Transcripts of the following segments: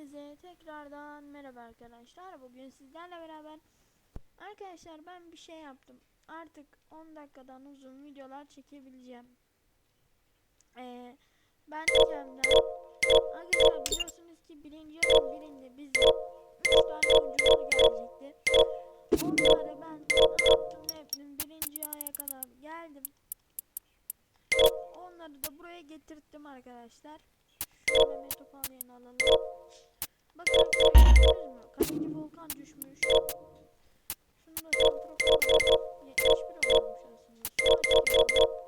Hepinize tekrardan merhaba arkadaşlar. Bugün sizlerle beraber arkadaşlar ben bir şey yaptım. Artık 10 dakikadan uzun videolar çekebileceğim. Ee, ben diyeceğimden arkadaşlar biliyorsunuz ki birinci ayın birinde bize 3 tane oyuncular gelecekti. Onları ben yaptım ettim birinci aya kadar geldim. Onları da buraya getirttim arkadaşlar. Şöyle metopal yerine alalım. Bakın gördünüz mü? Kaleci Volkan düşmüş. Şunu da santrafor 71 olmuş aslında. Şu açık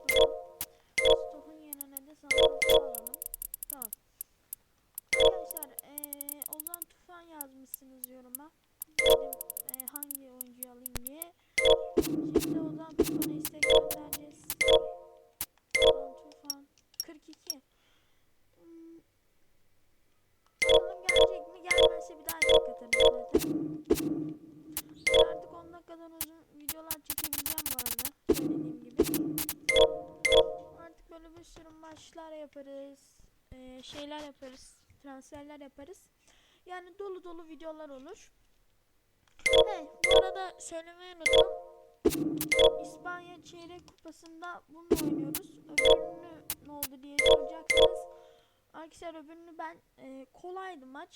Yani dolu dolu videolar olur. He, bu arada söylemeyi unuttum. İspanya Çeyrek Kupası'nda bununla oynuyoruz. Öbürünü ne oldu diye soracaksınız. Arkadaşlar öbürünü ben e, kolaydı maç.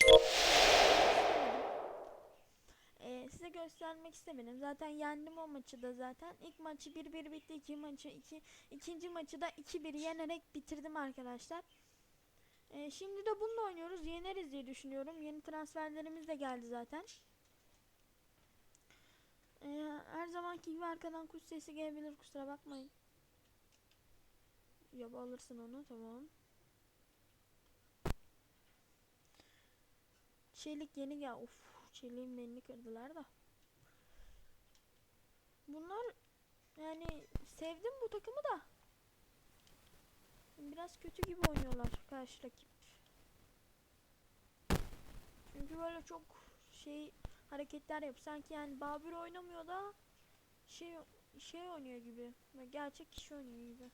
E, size göstermek istemedim. Zaten yendim o maçı da zaten. İlk maçı 1-1 bitti. İki maçı 2 ikinci maçı da 2-1 yenerek bitirdim arkadaşlar. E, şimdi de bununla oynuyoruz. Yeneriz diye düşünüyorum. Yeni transferlerimiz de geldi zaten. Ee, her zamanki gibi arkadan kuş sesi gelebilir kusura bakmayın. Ya alırsın onu tamam. Çelik yeni gel. Of çeliğin belini kırdılar da. Bunlar yani sevdim bu takımı da. Biraz kötü gibi oynuyorlar karşı rakip. Çünkü böyle çok şey hareketler yap. Sanki yani Babür oynamıyor da şey şey oynuyor gibi. Gerçek kişi oynuyor gibi.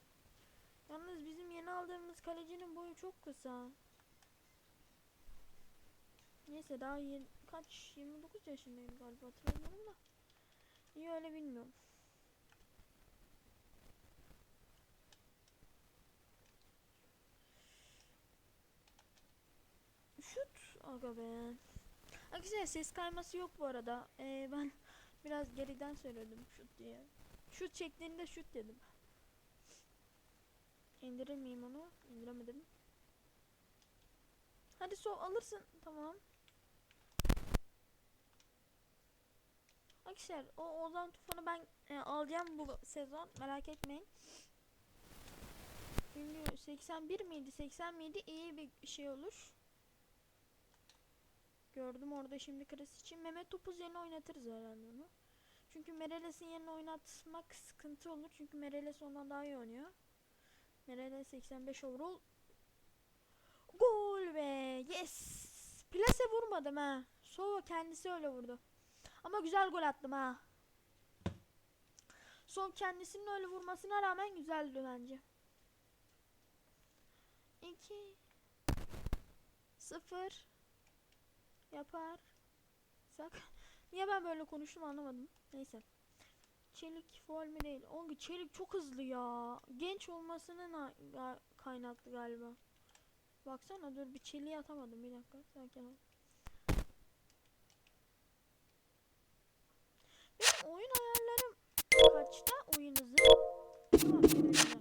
Yalnız bizim yeni aldığımız kalecinin boyu çok kısa. Neyse daha yeni, kaç 29 yaşındayım galiba hatırlamıyorum da. Niye öyle bilmiyorum. Şut aga be. Arkadaşlar ses kayması yok bu arada. Ee, ben biraz geriden söyledim şut diye. Şut şeklinde şut dedim. İndirir miyim onu? İndiremedim. Hadi sol alırsın. Tamam. Arkadaşlar o Ozan Tufan'ı ben e, alacağım bu sezon. Merak etmeyin. Çünkü 81 miydi 80 miydi iyi bir şey olur. Gördüm orada şimdi Kres için. Mehmet Topuz yerine oynatırız herhalde onu. Çünkü Mereles'in yerine oynatmak sıkıntı olur. Çünkü Mereles ondan daha iyi oynuyor. Mereles 85 overall. Gol be. Yes. Plase vurmadım ha. Sova kendisi öyle vurdu. Ama güzel gol attım ha. Son kendisinin öyle vurmasına rağmen güzeldi bence. 2 0 yapar. Sak. Niye ben böyle konuştum anlamadım. Neyse. Çelik foul mü değil. Ongi çelik çok hızlı ya. Genç olmasının kaynaklı galiba. Baksana dur bir çeliği atamadım bir dakika. Sakin ol. Benim oyun ayarlarım kaçta oyun hızı? Tamam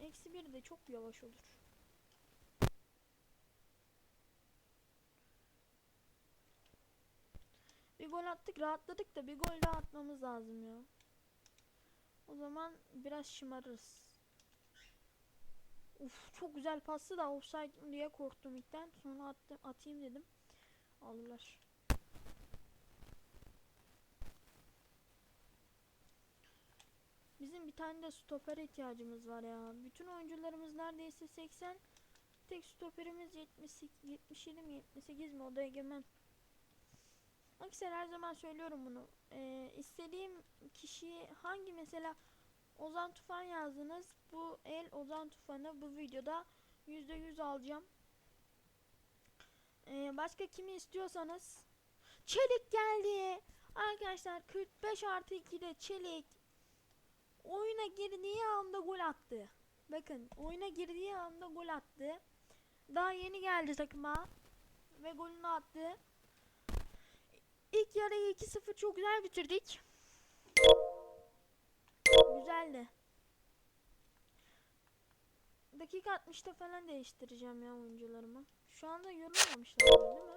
Eksi bir de çok yavaş olur. Bir gol attık rahatladık da bir gol daha atmamız lazım ya. O zaman biraz şımarırız. Uf çok güzel pastı da offside diye korktum ilkten. Sonra attım, atayım dedim. Aldılar. Bizim bir tane de stoper ihtiyacımız var ya. Bütün oyuncularımız neredeyse 80. Tek stoperimiz 70, 77 mi 78 mi o da egemen. Arkadaşlar her zaman söylüyorum bunu. Ee, istediğim kişiyi hangi mesela Ozan Tufan yazdınız. Bu el Ozan Tufan'ı bu videoda %100 alacağım. Ee, başka kimi istiyorsanız Çelik geldi. Arkadaşlar 45 artı 2'de Çelik oyuna girdiği anda gol attı. Bakın oyuna girdiği anda gol attı. Daha yeni geldi takıma ve golünü attı. İlk yarıyı 2-0 çok güzel bitirdik. Güzeldi. Dakika 60'ta falan değiştireceğim ya oyuncularımı. Şu anda yorulmamışlar değil mi?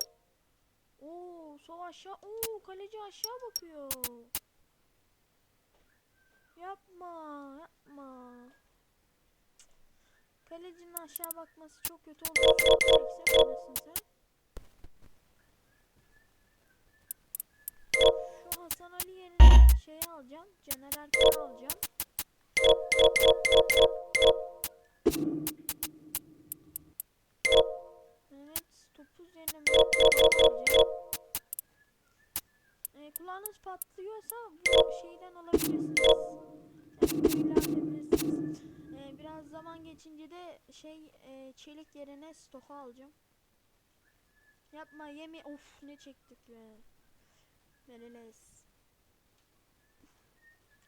Oo, sol aşağı. Oo, kaleci aşağı bakıyor. Yapma, yapma. Kalecinin aşağı bakması çok kötü oldu. Şu Hasan Ali yerine şeyi alacağım. Caner Erkin'i alacağım. Evet, topuz yerine Kulağınız patlıyorsa bu şeyden alabilirsiniz. Ee, biraz zaman geçince de şey e, çelik yerine stoka alacağım. Yapma yemi of ne çektik be. Vereles.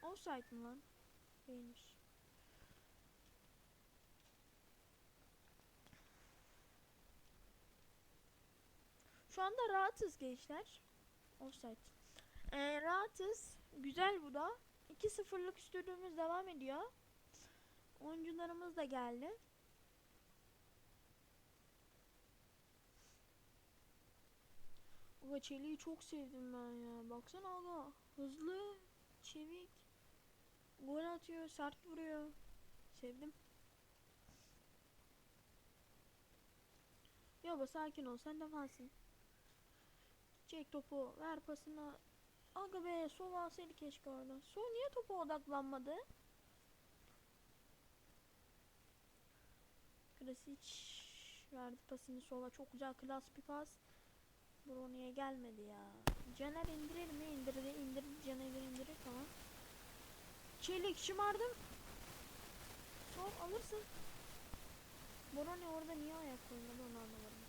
Offside mı lan? Değilmiş. Şu anda rahatız gençler. Offside. Ee, rahatız. Güzel bu da. 2-0'lık üstünlüğümüz devam ediyor. Oyuncularımız da geldi. Aga Çelik'i çok sevdim ben ya. Baksana aga. Hızlı, çevik. Gol atıyor, sert vuruyor. Sevdim. Yoba sakin ol sen defansın. Çek topu, ver pasını. Aga be, sol alsaydı keşke orada. Sol niye topa odaklanmadı? Krasic verdi pasını sola. Çok güzel klas bir pas. Bruni'ye gelmedi ya. Caner indirir mi? İndirdi. İndirdi. Caner'i indirir tamam. Çelik şımardım. Sol alırsın. Bruni orada niye ayak koymadı onu anlamadım.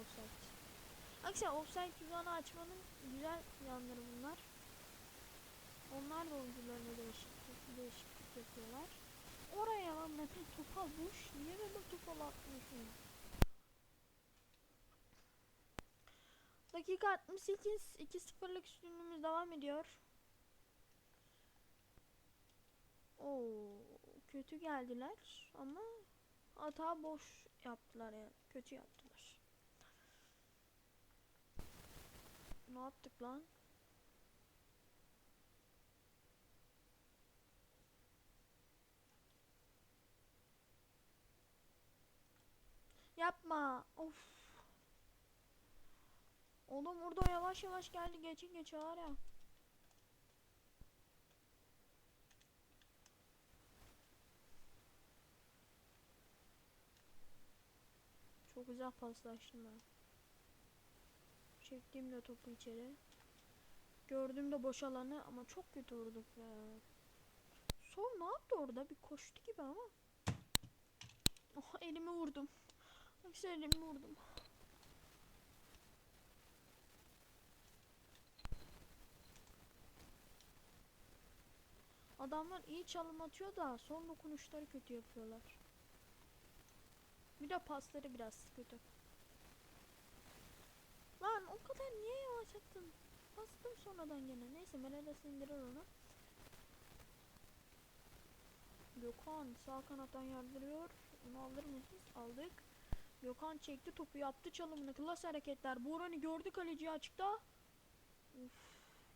Offside. Aksine offside tuzağını açmanın güzel yanları bunlar. Onlar da oyuncularına değişiklik, değişiklik yapıyorlar. Oraya lan Mehmet Topal boş. Niye Mehmet Topal atmıyorsun? Dakika 68 2-0'lık üstünlüğümüz devam ediyor. Oo, kötü geldiler ama hata boş yaptılar yani. Kötü yaptılar. Ne yaptık lan? Yapma. Of. Oğlum orada yavaş yavaş geldi geçin geç var ya. Çok güzel paslaştım ben. Çektiğimde topu içeri. Gördüğümde boş alanı ama çok kötü vurduk be. Sol ne yaptı orada? Bir koştu gibi ama. Oh elimi vurdum. Bak elimi vurdum. Adamlar iyi çalım atıyor da son dokunuşları kötü yapıyorlar. Bir de pasları biraz kötü. O kadar niye yavaş attın? Bastım sonradan gene. Neyse Menendez indirir onu. Gökhan sağ kanattan yardırıyor. Onu alır mıyız? Aldık. Gökhan çekti topu yaptı çalımını. Klas hareketler. Borani gördü kaleciyi açıkta. Uf,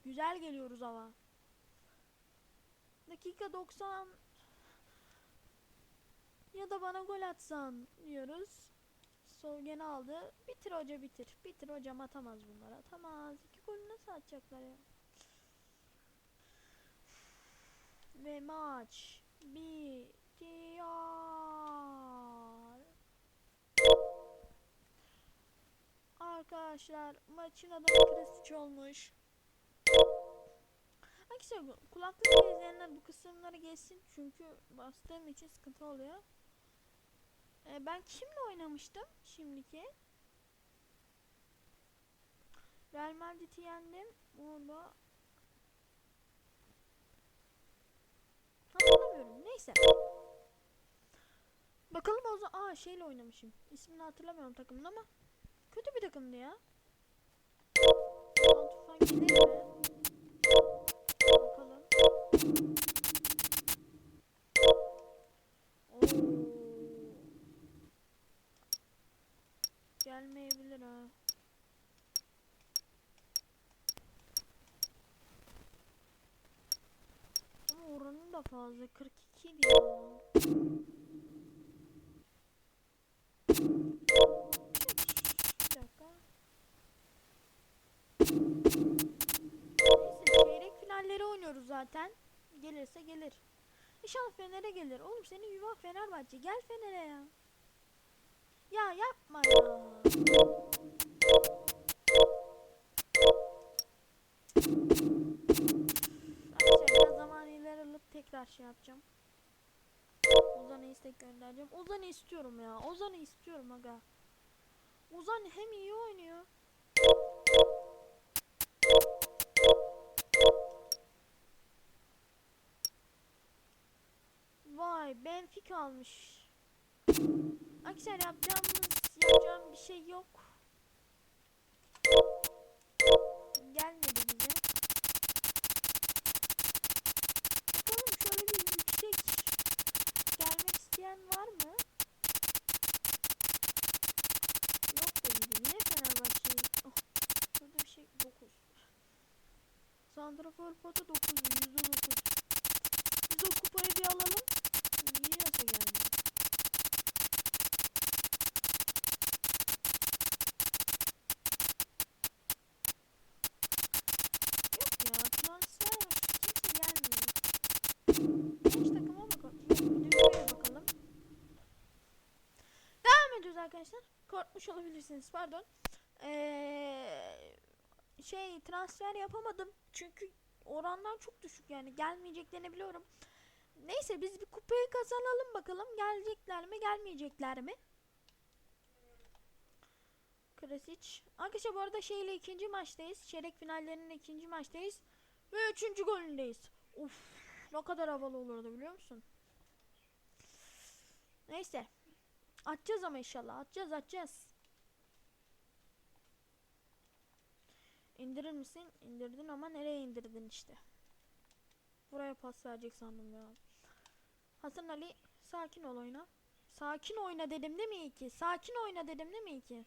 güzel geliyoruz ama. Dakika 90 ya da bana gol atsan diyoruz. Sol gene aldı. Bitir hoca bitir. Bitir hocam atamaz bunlar. Atamaz. İki golü nasıl atacaklar ya? Ve maç bitiyor. arkadaşlar. Maçın adamı Krasic olmuş. Arkadaşlar kulaklıkla izleyenler bu kısımları geçsin. Çünkü bastığım için sıkıntı oluyor. Ee, ben kimle oynamıştım şimdiki? Real Madrid'i yendim. Orada hatırlamıyorum. Neyse. Bakalım o zaman. Aa şeyle oynamışım. İsmini hatırlamıyorum takımın ama kötü bir takımdı ya. Tufan gelir mi? Bakalım. Oo. Gelmeyebilir ha. Ama oranı da fazla. 42 idi ya. Bir dakika. Neyse çeyrek finalleri oynuyoruz zaten. Gelirse gelir. İnşallah Fener'e gelir. Oğlum senin yuva Fenerbahçe. Gel Fener'e ya. Ya yapma ya. Alıp tekrar şey yapacağım. Ozan'a istek göndereceğim. Ozan'ı istiyorum ya. Ozan'ı istiyorum aga. Ozan hem iyi oynuyor. Vay Benfica almış. Arkadaşlar yapacağımız yapacağım bir şey yok. Santrafor pota 9. %9. Biz o kupayı bir alalım. Niyeyse geldi. Yok ya transfer kimse gelmiyor. Genç takıma bakalım. Dünyaya bakalım. Devam ediyoruz arkadaşlar. Korkmuş olabilirsiniz pardon. Ee, şey transfer yapamadım. Çünkü oranlar çok düşük yani gelmeyeceklerini biliyorum. Neyse biz bir kupayı kazanalım bakalım gelecekler mi gelmeyecekler mi? Krasic. Arkadaşlar bu arada şeyle ikinci maçtayız. Çeyrek finallerinin ikinci maçtayız. Ve üçüncü golündeyiz. Uf, ne kadar havalı olurdu biliyor musun? Neyse. Atacağız ama inşallah. Atacağız atacağız. İndirir misin? İndirdin ama nereye indirdin işte. Buraya pas verecek sandım ya. Hasan Ali sakin ol oyna. Sakin oyna dedim değil mi iki? Sakin oyna dedim değil mi iki?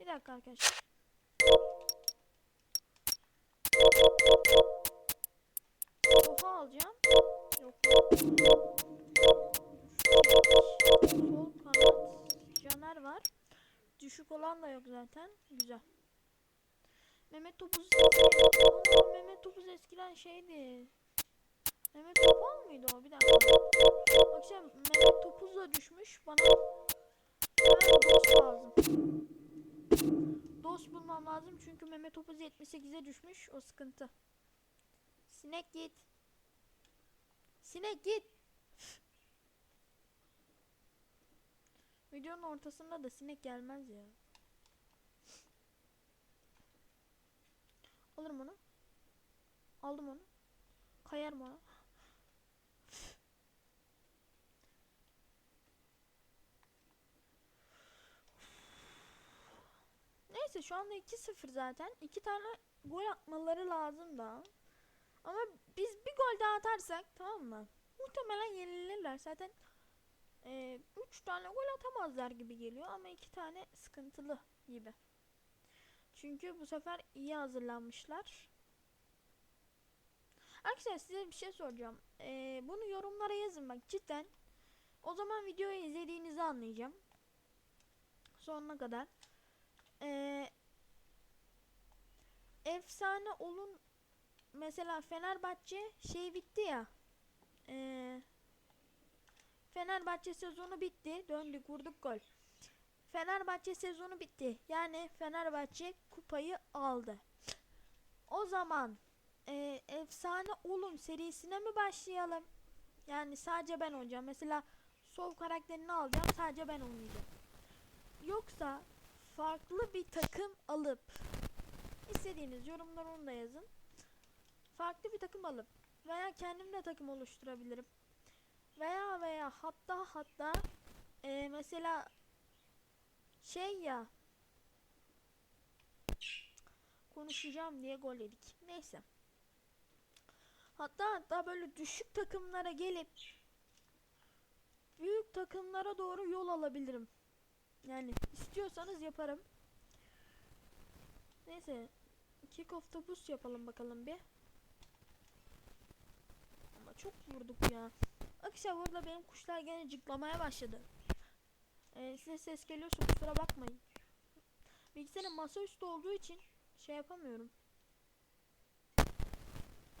Bir dakika arkadaşlar. Oha alacağım. Yok. Sol kanat. Caner var. Düşük olan da yok zaten. Güzel. Mehmet Topuz Aa, Mehmet Topuz eskiden şeydi. Mehmet Topal mıydı o? Bir dakika. Akşam Mehmet Topuz da düşmüş. Bana hemen dost lazım. Dost bulmam lazım çünkü Mehmet Topuz 78'e düşmüş. O sıkıntı. Sinek git. Sinek git. Videonun ortasında da sinek gelmez ya. Alırım onu. Aldım onu. Kayarım ona. Neyse şu anda 2-0 zaten. 2 tane gol atmaları lazım da. Ama biz bir gol daha atarsak tamam mı? Muhtemelen yenilirler. Zaten 3 e, üç tane gol atamazlar gibi geliyor ama 2 tane sıkıntılı gibi. Çünkü bu sefer iyi hazırlanmışlar. Arkadaşlar size bir şey soracağım. Ee, bunu yorumlara yazın bak cidden. O zaman videoyu izlediğinizi anlayacağım. Sonuna kadar. Ee, efsane olun mesela Fenerbahçe şey bitti ya. Ee, Fenerbahçe sezonu bitti. Döndük vurduk gol. Fenerbahçe sezonu bitti. Yani Fenerbahçe kupayı aldı. O zaman e, efsane olun serisine mi başlayalım? Yani sadece ben oynayacağım. Mesela Sol karakterini alacağım. Sadece ben oynayacağım. Yoksa farklı bir takım alıp istediğiniz yorumlar onu da yazın. Farklı bir takım alıp veya kendim de takım oluşturabilirim. Veya veya hatta hatta e, mesela şey ya konuşacağım diye gol yedik. Neyse. Hatta hatta böyle düşük takımlara gelip büyük takımlara doğru yol alabilirim. Yani istiyorsanız yaparım. Neyse. Kick off boost yapalım bakalım bir. Ama çok vurduk ya. Arkadaşlar burada benim kuşlar gene cıklamaya başladı. Ee, size ses geliyorsa kusura bakmayın. Bilgisayarın masaüstü olduğu için şey yapamıyorum.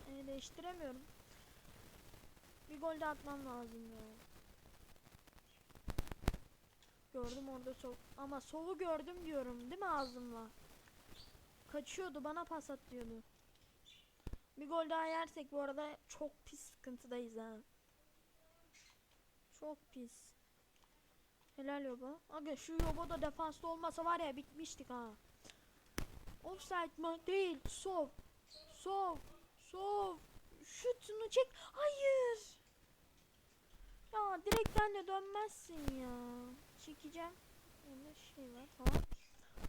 Ee, değiştiremiyorum. Bir gol de atmam lazım ya. Gördüm orada sol. Ama solu gördüm diyorum değil mi ağzımla? Kaçıyordu bana pas at diyordu. Bir gol daha yersek bu arada çok pis sıkıntıdayız ha. Çok pis. Helal yoba. Aga şu yoba da defanslı olmasa var ya bitmiştik ha. Offside mı? Değil. Sov. Sov. Sov. Şutunu çek. Hayır. Ya direkten de dönmezsin ya. Çekeceğim. Burada şey var. Tamam.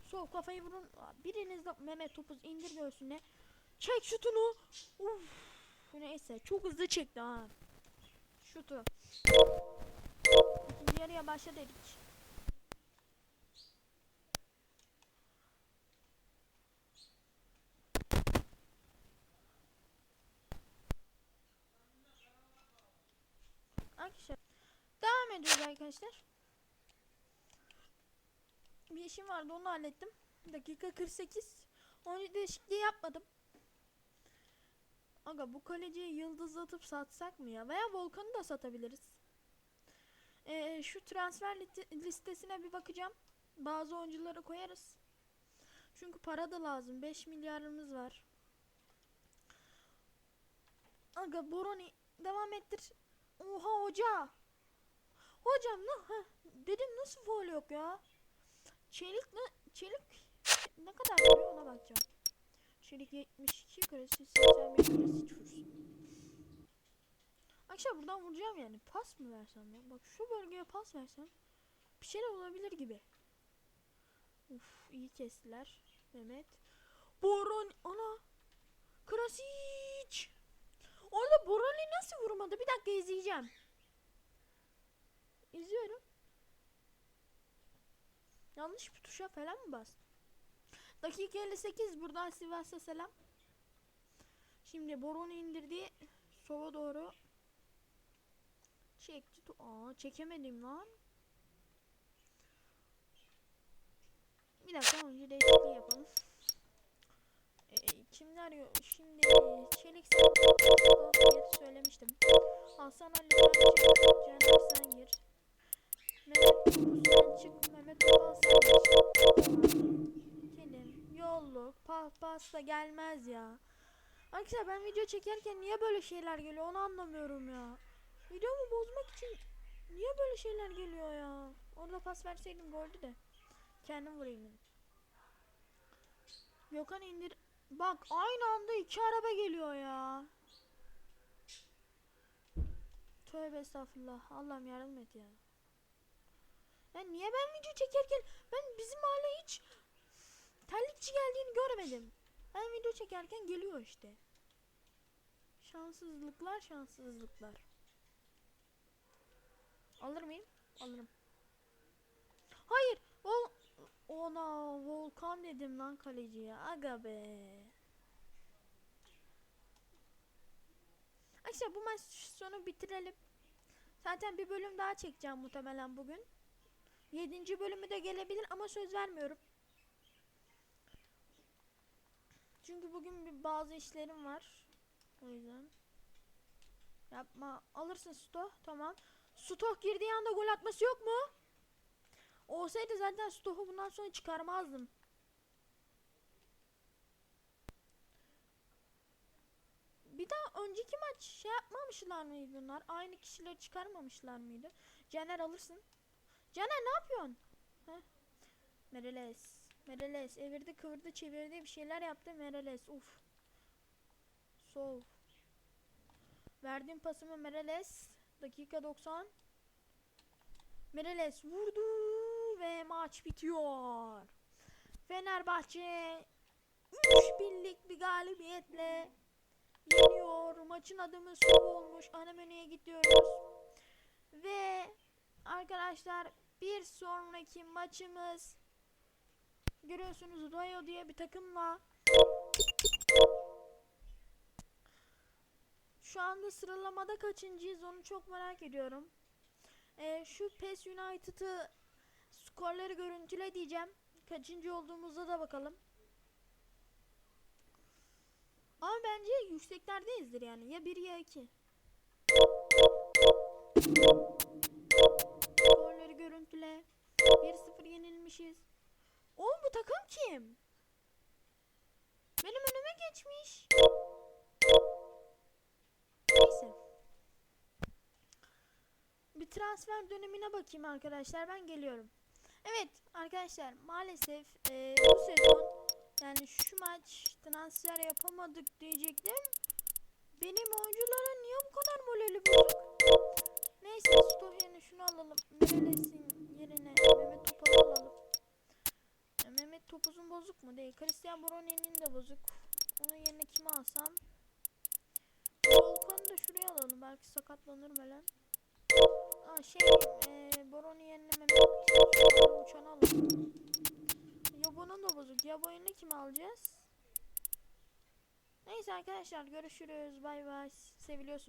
Sol kafayı vurun. Biriniz de Mehmet topuz indir göğsüne. Çek şutunu. Uf. Neyse çok hızlı çekti ha. Şutu. İkinci yarıya başla dedik. Arkadaşlar devam ediyoruz arkadaşlar. Bir işim vardı onu hallettim. Dakika 48. Oyuncu değişikliği yapmadım. Aga bu kaleciyi yıldızlatıp satsak mı ya? Veya Volkan'ı da satabiliriz. Ee, şu transfer liste- listesine bir bakacağım. Bazı oyuncuları koyarız. Çünkü para da lazım. 5 milyarımız var. Aga Boroni devam ettir. Oha hoca. Hocam ne? Dedim nasıl foul yok ya? Çelik ne? Çelik ne kadar veriyor ona bakacağım. Çelik 72 karesi 81 karesi vursun. Akşam buradan vuracağım yani. Pas mı versem ya? Bak şu bölgeye pas versem bir şeyler olabilir gibi. Uf iyi kestiler. Mehmet. Boron ana. Krasic. Orada Boroni nasıl vurmadı? Bir dakika izleyeceğim. İzliyorum. Yanlış bir tuşa falan mı bastım? Dakika 58 buradan Sivas'a selam. Şimdi Boroni indirdi. Sova doğru. Çekti. Aa çekemedim lan. Bir dakika önce değişikliği yapalım. Ee, kimler yok? Şimdi Çelik Santos söylemiştim. Hasan Ali Pasta gelmez ya. Arkadaşlar ben video çekerken niye böyle şeyler geliyor onu anlamıyorum ya. Videomu bozmak için niye böyle şeyler geliyor ya? Orada pas verseydim goldü de. Kendim vurayım dedim. Gökhan indir. Bak aynı anda iki araba geliyor ya. Tövbe estağfurullah. Allah'ım yardım et ya. Ya niye ben video çekerken ben bizim mahalle hiç terlikçi geldiğini görmedim. Ben video çekerken geliyor işte. Şanssızlıklar şanssızlıklar. Alır mıyım? Alırım. Hayır. Vol Ona volkan dedim lan kaleciye. Aga be. Arkadaşlar bu maç sonu bitirelim. Zaten bir bölüm daha çekeceğim muhtemelen bugün. Yedinci bölümü de gelebilir ama söz vermiyorum. Çünkü bugün bir bazı işlerim var. O yüzden. Yapma. Alırsın Sto. Tamam. Stok girdiği anda gol atması yok mu? Olsaydı zaten Stoh'u bundan sonra çıkarmazdım. Bir daha önceki maç şey yapmamışlar mıydı bunlar? Aynı kişileri çıkarmamışlar mıydı? Caner alırsın. Caner ne yapıyorsun? Heh. Mereles. Mereles. Evirdi kıvırdı çevirdi bir şeyler yaptı. Mereles. Uf. Sol. Verdiğim pasımı Mereles. Dakika 90. Mereles vurdu ve maç bitiyor. Fenerbahçe 3 birlik bir galibiyetle yeniyor. Maçın adımı Sov olmuş. Ana menüye gidiyoruz. Ve arkadaşlar bir sonraki maçımız görüyorsunuz Rayo diye bir takımla şu anda sıralamada kaçıncıyız onu çok merak ediyorum. Ee, şu PES United'ı skorları görüntüle diyeceğim. Kaçıncı olduğumuzda da bakalım. Ama bence yükseklerdeyizdir yani. Ya 1 ya 2. Skorları görüntüle. 1-0 yenilmişiz. Oğlum bu takım kim? Benim önüme geçmiş. Neyse. Bir transfer dönemine bakayım arkadaşlar. Ben geliyorum. Evet arkadaşlar maalesef eee, bu sezon yani şu maç transfer yapamadık diyecektim. Benim oyunculara niye bu kadar morali bozuk? Neyse Stoh yerine şunu alalım. Mereles'in yerine Mehmet Topal'ı alalım. Ya Topuz'un bozuk mu? Değil. Christian Brunet'in de bozuk. Onun yerine kimi alsam? Volkan'ı da şuraya alalım. Belki sakatlanır falan. Aa şey eee Boroni yerine uçanı alalım. Yabo'nun da bozuk. Yabo yerine kimi alacağız? Neyse arkadaşlar görüşürüz. Bay bay. Seviliyorsunuz.